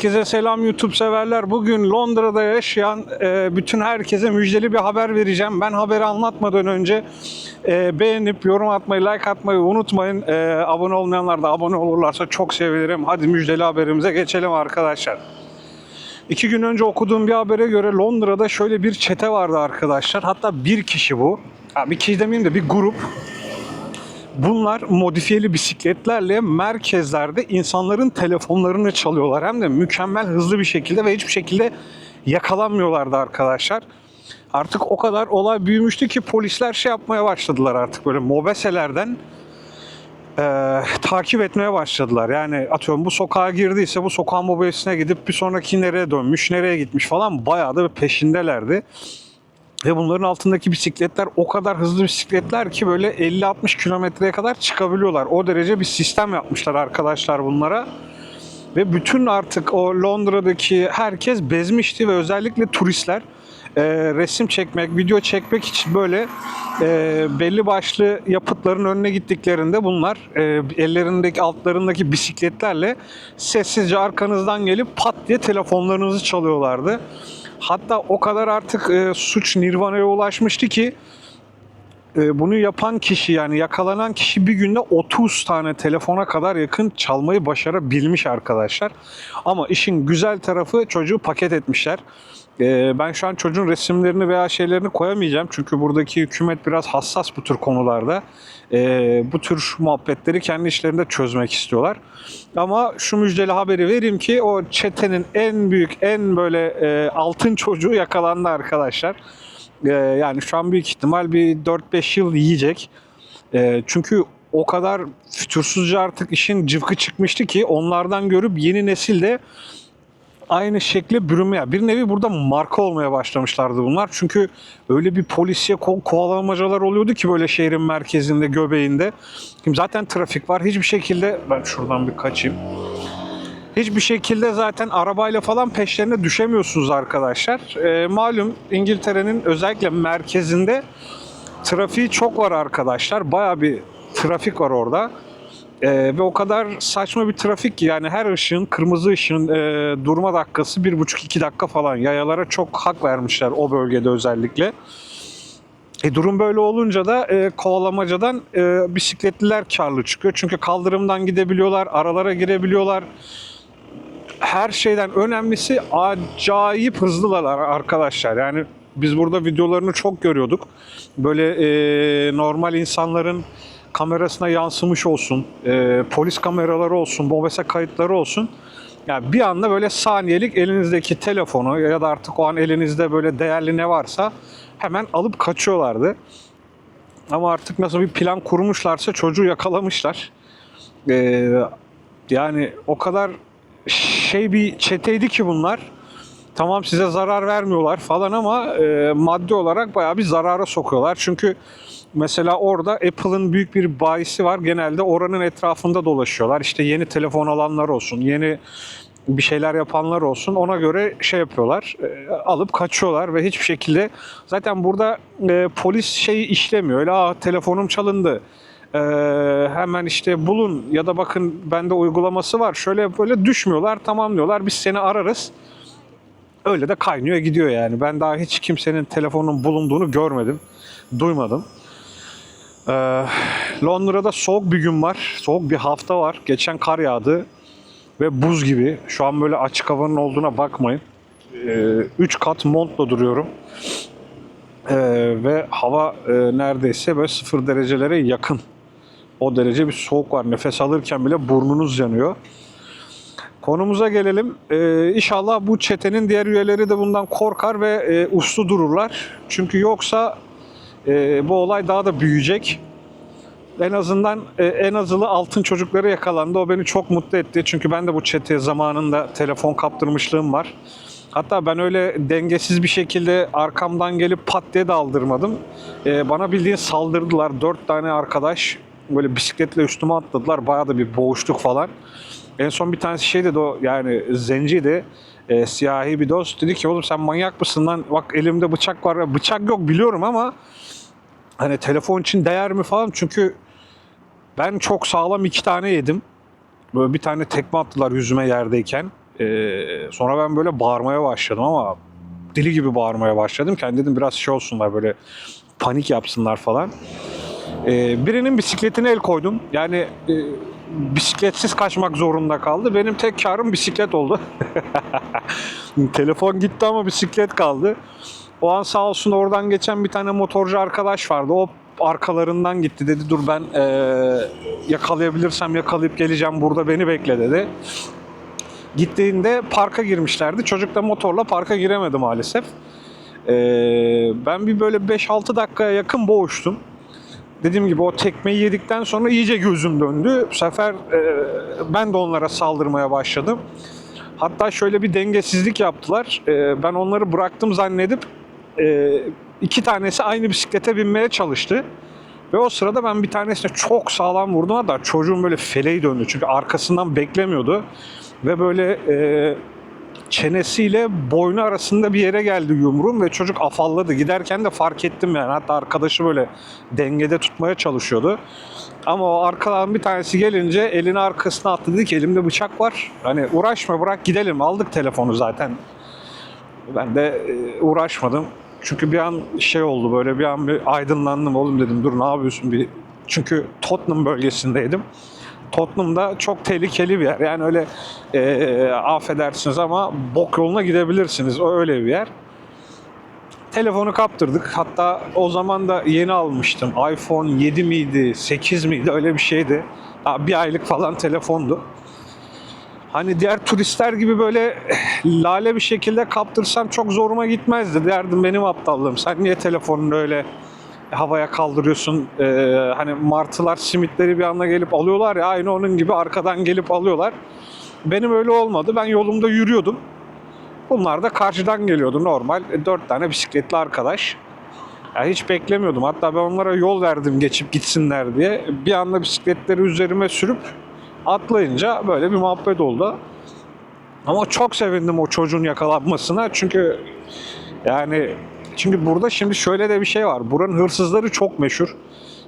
Herkese selam YouTube severler. Bugün Londra'da yaşayan e, bütün herkese müjdeli bir haber vereceğim. Ben haberi anlatmadan önce e, beğenip yorum atmayı, like atmayı unutmayın. E, abone olmayanlar da abone olurlarsa çok sevinirim. Hadi müjdeli haberimize geçelim arkadaşlar. İki gün önce okuduğum bir habere göre Londra'da şöyle bir çete vardı arkadaşlar. Hatta bir kişi bu. Ha, bir kişi demeyeyim de bir grup. Bunlar modifiyeli bisikletlerle merkezlerde insanların telefonlarını çalıyorlar. Hem de mükemmel hızlı bir şekilde ve hiçbir şekilde yakalanmıyorlardı arkadaşlar. Artık o kadar olay büyümüştü ki polisler şey yapmaya başladılar artık böyle mobeselerden e, takip etmeye başladılar. Yani atıyorum bu sokağa girdiyse bu sokağın mobesine gidip bir sonraki nereye dönmüş, nereye gitmiş falan bayağı da peşindelerdi. Ve bunların altındaki bisikletler o kadar hızlı bisikletler ki böyle 50-60 kilometreye kadar çıkabiliyorlar. O derece bir sistem yapmışlar arkadaşlar bunlara. Ve bütün artık o Londra'daki herkes bezmişti ve özellikle turistler e, resim çekmek, video çekmek için böyle e, belli başlı yapıtların önüne gittiklerinde bunlar e, ellerindeki altlarındaki bisikletlerle sessizce arkanızdan gelip pat diye telefonlarınızı çalıyorlardı. Hatta o kadar artık e, suç nirvanaya ulaşmıştı ki bunu yapan kişi yani yakalanan kişi bir günde 30 tane telefona kadar yakın çalmayı başarabilmiş arkadaşlar. Ama işin güzel tarafı çocuğu paket etmişler. E, ben şu an çocuğun resimlerini veya şeylerini koyamayacağım çünkü buradaki hükümet biraz hassas bu tür konularda. E, bu tür muhabbetleri kendi işlerinde çözmek istiyorlar. Ama şu müjdeli haberi vereyim ki o çetenin en büyük, en böyle e, altın çocuğu yakalandı arkadaşlar. E, yani şu an büyük ihtimal bir 4-5 yıl yiyecek. E, çünkü o kadar fütursuzca artık işin cıvkı çıkmıştı ki onlardan görüp yeni nesil de aynı şekle bürünmeye. Bir nevi burada marka olmaya başlamışlardı bunlar. Çünkü öyle bir polisiye ko- kovalamacalar oluyordu ki böyle şehrin merkezinde, göbeğinde. Şimdi zaten trafik var. Hiçbir şekilde ben şuradan bir kaçayım. Hiçbir şekilde zaten arabayla falan peşlerine düşemiyorsunuz arkadaşlar. Ee, malum İngiltere'nin özellikle merkezinde trafiği çok var arkadaşlar. Baya bir trafik var orada. Ee, ve o kadar saçma bir trafik ki yani her ışığın, kırmızı ışığın e, durma dakikası 1,5-2 dakika falan. Yayalara çok hak vermişler o bölgede özellikle. E, durum böyle olunca da e, kovalamacadan e, bisikletliler karlı çıkıyor. Çünkü kaldırımdan gidebiliyorlar, aralara girebiliyorlar. Her şeyden önemlisi acayip hızlılar arkadaşlar. Yani biz burada videolarını çok görüyorduk. Böyle e, normal insanların kamerasına yansımış olsun, e, polis kameraları olsun, mobese kayıtları olsun. Yani bir anda böyle saniyelik elinizdeki telefonu ya da artık o an elinizde böyle değerli ne varsa hemen alıp kaçıyorlardı. Ama artık nasıl bir plan kurmuşlarsa çocuğu yakalamışlar. Ee, yani o kadar şey bir çeteydi ki bunlar. Tamam size zarar vermiyorlar falan ama e, maddi olarak bayağı bir zarara sokuyorlar. Çünkü mesela orada Apple'ın büyük bir bayisi var. Genelde oranın etrafında dolaşıyorlar. İşte yeni telefon alanlar olsun, yeni bir şeyler yapanlar olsun. Ona göre şey yapıyorlar. e, alıp kaçıyorlar ve hiçbir şekilde zaten burada e, polis şeyi işlemiyor. Öyle Aa, telefonum çalındı. E, hemen işte bulun ya da bakın bende uygulaması var. Şöyle böyle düşmüyorlar. Tamam diyorlar. Biz seni ararız. Öyle de kaynıyor gidiyor yani. Ben daha hiç kimsenin telefonun bulunduğunu görmedim. Duymadım. Ee, Londra'da soğuk bir gün var. Soğuk bir hafta var. Geçen kar yağdı. Ve buz gibi. Şu an böyle açık havanın olduğuna bakmayın. 3 kat montla duruyorum. Ee, ve hava e, neredeyse böyle sıfır derecelere yakın. O derece bir soğuk var. Nefes alırken bile burnunuz yanıyor. Konumuza gelelim. Ee, inşallah bu çetenin diğer üyeleri de bundan korkar ve e, uslu dururlar. Çünkü yoksa e, bu olay daha da büyüyecek. En azından e, en azılı altın çocukları yakalandı. O beni çok mutlu etti. Çünkü ben de bu çeteye zamanında telefon kaptırmışlığım var. Hatta ben öyle dengesiz bir şekilde arkamdan gelip pat diye de aldırmadım. E, bana bildiğin saldırdılar. Dört tane arkadaş böyle bisikletle üstüme atladılar. Bayağı da bir boğuştuk falan. En son bir tanesi şey dedi o yani zenciydi. E, siyahi bir dost. Dedi ki oğlum sen manyak mısın lan? Bak elimde bıçak var. Bıçak yok biliyorum ama hani telefon için değer mi falan. Çünkü ben çok sağlam iki tane yedim. Böyle bir tane tekme attılar yüzüme yerdeyken. Ee, sonra ben böyle bağırmaya başladım ama deli gibi bağırmaya başladım. Kendi dedim biraz şey olsunlar böyle panik yapsınlar falan. Ee, birinin bisikletine el koydum. Yani e, bisikletsiz kaçmak zorunda kaldı. Benim tek karım bisiklet oldu. Telefon gitti ama bisiklet kaldı. O an sağ olsun oradan geçen bir tane motorcu arkadaş vardı. O arkalarından gitti dedi dur ben e, yakalayabilirsem yakalayıp geleceğim burada beni bekle dedi. Gittiğinde parka girmişlerdi. Çocuk da motorla parka giremedi maalesef. E, ben bir böyle 5-6 dakikaya yakın boğuştum. Dediğim gibi o tekmeyi yedikten sonra iyice gözüm döndü. Bu sefer e, ben de onlara saldırmaya başladım. Hatta şöyle bir dengesizlik yaptılar. E, ben onları bıraktım zannedip e, iki tanesi aynı bisiklete binmeye çalıştı. Ve o sırada ben bir tanesine çok sağlam vurdum. Hatta çocuğun böyle feleği döndü. Çünkü arkasından beklemiyordu. Ve böyle e, çenesiyle boynu arasında bir yere geldi yumruğum ve çocuk afalladı. Giderken de fark ettim yani. Hatta arkadaşı böyle dengede tutmaya çalışıyordu. Ama o arkadan bir tanesi gelince elini arkasına attı dedi ki elimde bıçak var. Hani uğraşma bırak gidelim aldık telefonu zaten. Ben de e, uğraşmadım. Çünkü bir an şey oldu böyle bir an bir aydınlandım oğlum dedim dur ne yapıyorsun bir çünkü Tottenham bölgesindeydim. Tottenham'da çok tehlikeli bir yer. Yani öyle e, affedersiniz ama bok yoluna gidebilirsiniz. O öyle bir yer. Telefonu kaptırdık. Hatta o zaman da yeni almıştım. iPhone 7 miydi, 8 miydi öyle bir şeydi. Daha bir aylık falan telefondu. Hani diğer turistler gibi böyle lale bir şekilde kaptırsam çok zoruma gitmezdi. Derdim benim aptallığım. Sen niye telefonunu öyle havaya kaldırıyorsun? Ee, hani martılar simitleri bir anda gelip alıyorlar ya aynı onun gibi arkadan gelip alıyorlar. Benim öyle olmadı. Ben yolumda yürüyordum. Bunlar da karşıdan geliyordu normal. E, Dört tane bisikletli arkadaş. Ya hiç beklemiyordum. Hatta ben onlara yol verdim geçip gitsinler diye. Bir anda bisikletleri üzerime sürüp atlayınca böyle bir muhabbet oldu. Ama çok sevindim o çocuğun yakalanmasına. Çünkü yani çünkü burada şimdi şöyle de bir şey var. Buranın hırsızları çok meşhur.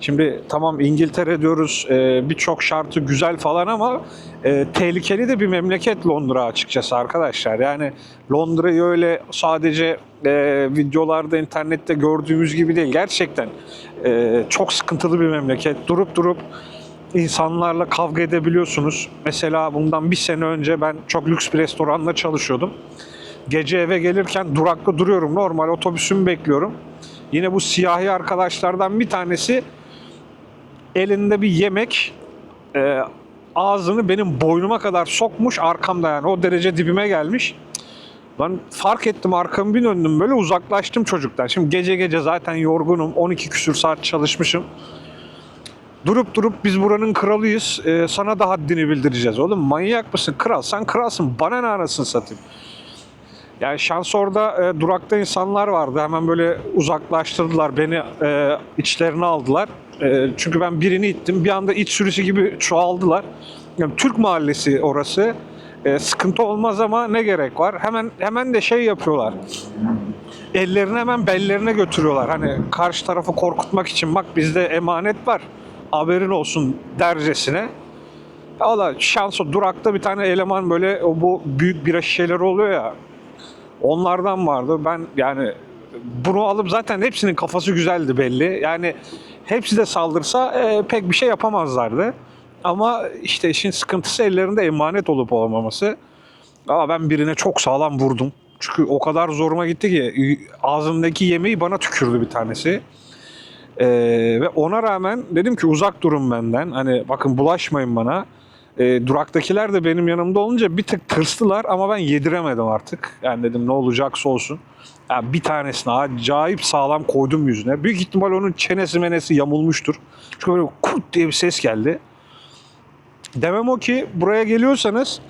Şimdi tamam İngiltere diyoruz e, birçok şartı güzel falan ama e, tehlikeli de bir memleket Londra açıkçası arkadaşlar. Yani Londra'yı öyle sadece e, videolarda internette gördüğümüz gibi değil. Gerçekten e, çok sıkıntılı bir memleket. Durup durup insanlarla kavga edebiliyorsunuz. Mesela bundan bir sene önce ben çok lüks bir restoranda çalışıyordum. Gece eve gelirken durakta duruyorum. Normal otobüsümü bekliyorum. Yine bu siyahi arkadaşlardan bir tanesi elinde bir yemek e, ağzını benim boynuma kadar sokmuş arkamda yani o derece dibime gelmiş. Ben fark ettim arkamı bir döndüm böyle uzaklaştım çocuktan. Şimdi gece gece zaten yorgunum 12 küsür saat çalışmışım. Durup durup biz buranın kralıyız. e, sana da haddini bildireceğiz. Oğlum manyak mısın? Kral sen kralsın. Bana ne arasın satayım. Yani şans orada e, durakta insanlar vardı. Hemen böyle uzaklaştırdılar. Beni e, içlerine aldılar. E, çünkü ben birini ittim. Bir anda iç sürüsü gibi çoğaldılar. Yani Türk mahallesi orası. E, sıkıntı olmaz ama ne gerek var? Hemen hemen de şey yapıyorlar. Ellerini hemen bellerine götürüyorlar. Hani karşı tarafı korkutmak için bak bizde emanet var. Haberin olsun dercesine. O da şans o durakta bir tane eleman böyle o bu büyük bira şişeleri oluyor ya. Onlardan vardı. Ben yani bunu alıp zaten hepsinin kafası güzeldi belli. Yani hepsi de saldırsa e, pek bir şey yapamazlardı. Ama işte işin sıkıntısı ellerinde emanet olup olmaması. Ama ben birine çok sağlam vurdum. Çünkü o kadar zoruma gitti ki ağzımdaki yemeği bana tükürdü bir tanesi. Ee, ve ona rağmen dedim ki uzak durun benden. Hani bakın bulaşmayın bana. Ee, duraktakiler de benim yanımda olunca bir tık tırstılar ama ben yediremedim artık. Yani dedim ne olacaksa olsun. Yani bir tanesine acayip sağlam koydum yüzüne. Büyük ihtimal onun çenesi menesi yamulmuştur. Çünkü böyle kurt diye bir ses geldi. Demem o ki buraya geliyorsanız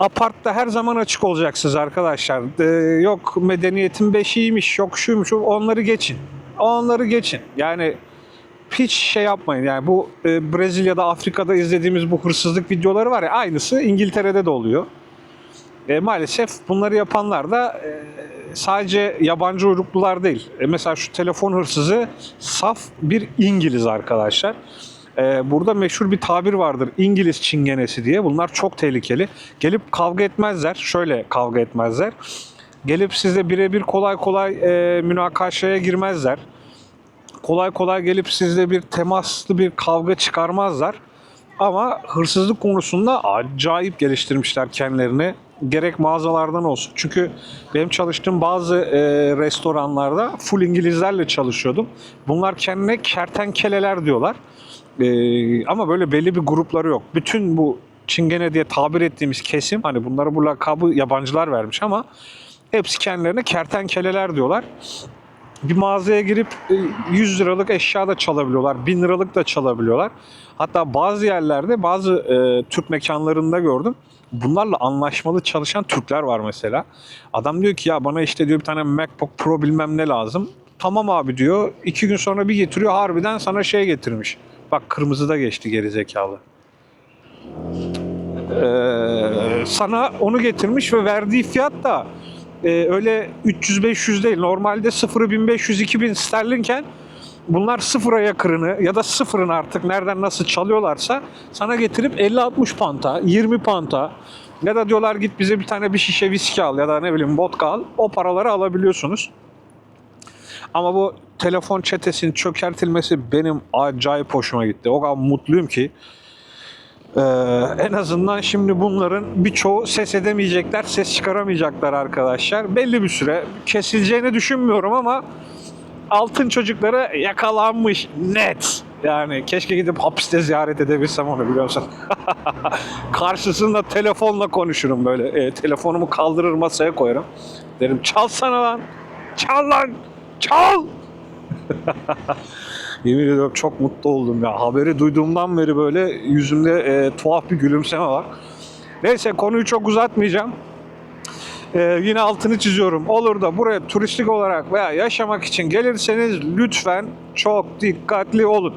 apartta her zaman açık olacaksınız arkadaşlar. Ee, yok medeniyetin beşiğiymiş, yok şuymuş, onları geçin. Onları geçin. Yani hiç şey yapmayın. Yani bu e, Brezilya'da, Afrika'da izlediğimiz bu hırsızlık videoları var ya aynısı İngiltere'de de oluyor. E, maalesef bunları yapanlar da e, sadece yabancı uyruklular değil. E, mesela şu telefon hırsızı saf bir İngiliz arkadaşlar. Ee, burada meşhur bir tabir vardır. İngiliz çingenesi diye. Bunlar çok tehlikeli. Gelip kavga etmezler. Şöyle kavga etmezler. Gelip sizle birebir kolay kolay e, münakaşaya girmezler. Kolay kolay gelip sizle bir temaslı bir kavga çıkarmazlar. Ama hırsızlık konusunda acayip geliştirmişler kendilerini. Gerek mağazalardan olsun. Çünkü benim çalıştığım bazı e, restoranlarda full İngilizlerle çalışıyordum. Bunlar kendine kertenkeleler diyorlar. E, ama böyle belli bir grupları yok. Bütün bu çingene diye tabir ettiğimiz kesim hani bunlara bu lakabı yabancılar vermiş ama hepsi kendilerine kertenkeleler diyorlar bir mağazaya girip e, 100 liralık eşya da çalabiliyorlar, 1000 liralık da çalabiliyorlar. Hatta bazı yerlerde, bazı e, Türk mekanlarında gördüm. Bunlarla anlaşmalı çalışan Türkler var mesela. Adam diyor ki ya bana işte diyor bir tane MacBook Pro bilmem ne lazım. Tamam abi diyor. İki gün sonra bir getiriyor harbiden sana şey getirmiş. Bak kırmızı da geçti geri zekalı. Ee, sana onu getirmiş ve verdiği fiyat da e, öyle 300-500 değil. Normalde sıfırı 1500-2000 sterlinken bunlar sıfıra yakırını ya da sıfırın artık nereden nasıl çalıyorlarsa sana getirip 50-60 panta, 20 panta ya da diyorlar git bize bir tane bir şişe viski al ya da ne bileyim vodka al. O paraları alabiliyorsunuz. Ama bu telefon çetesinin çökertilmesi benim acayip hoşuma gitti. O kadar mutluyum ki. Ee, en azından şimdi bunların birçoğu ses edemeyecekler, ses çıkaramayacaklar arkadaşlar. Belli bir süre kesileceğini düşünmüyorum ama altın çocuklara yakalanmış net. Yani keşke gidip hapiste ziyaret edebilsem onu biliyor musun? Karşısında telefonla konuşurum böyle. E, telefonumu kaldırır masaya koyarım. Derim çalsana lan. Çal lan. Çal. Yemin ediyorum çok mutlu oldum ya. Haberi duyduğumdan beri böyle yüzümde e, tuhaf bir gülümseme var. Neyse konuyu çok uzatmayacağım. E, yine altını çiziyorum. Olur da buraya turistik olarak veya yaşamak için gelirseniz lütfen çok dikkatli olun.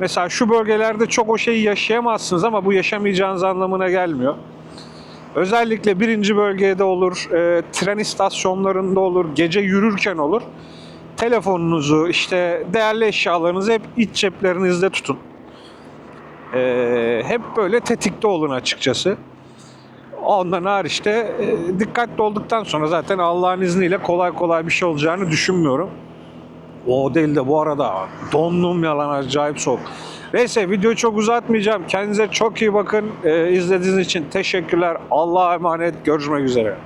Mesela şu bölgelerde çok o şeyi yaşayamazsınız ama bu yaşamayacağınız anlamına gelmiyor. Özellikle birinci bölgede olur, e, tren istasyonlarında olur, gece yürürken olur telefonunuzu, işte değerli eşyalarınızı hep iç ceplerinizde tutun. Ee, hep böyle tetikte olun açıkçası. Ondan hariç de e, dikkatli olduktan sonra zaten Allah'ın izniyle kolay kolay bir şey olacağını düşünmüyorum. O değil de bu arada dondum yalan acayip soğuk. Neyse videoyu çok uzatmayacağım. Kendinize çok iyi bakın. Ee, izlediğiniz için teşekkürler. Allah'a emanet. Görüşmek üzere.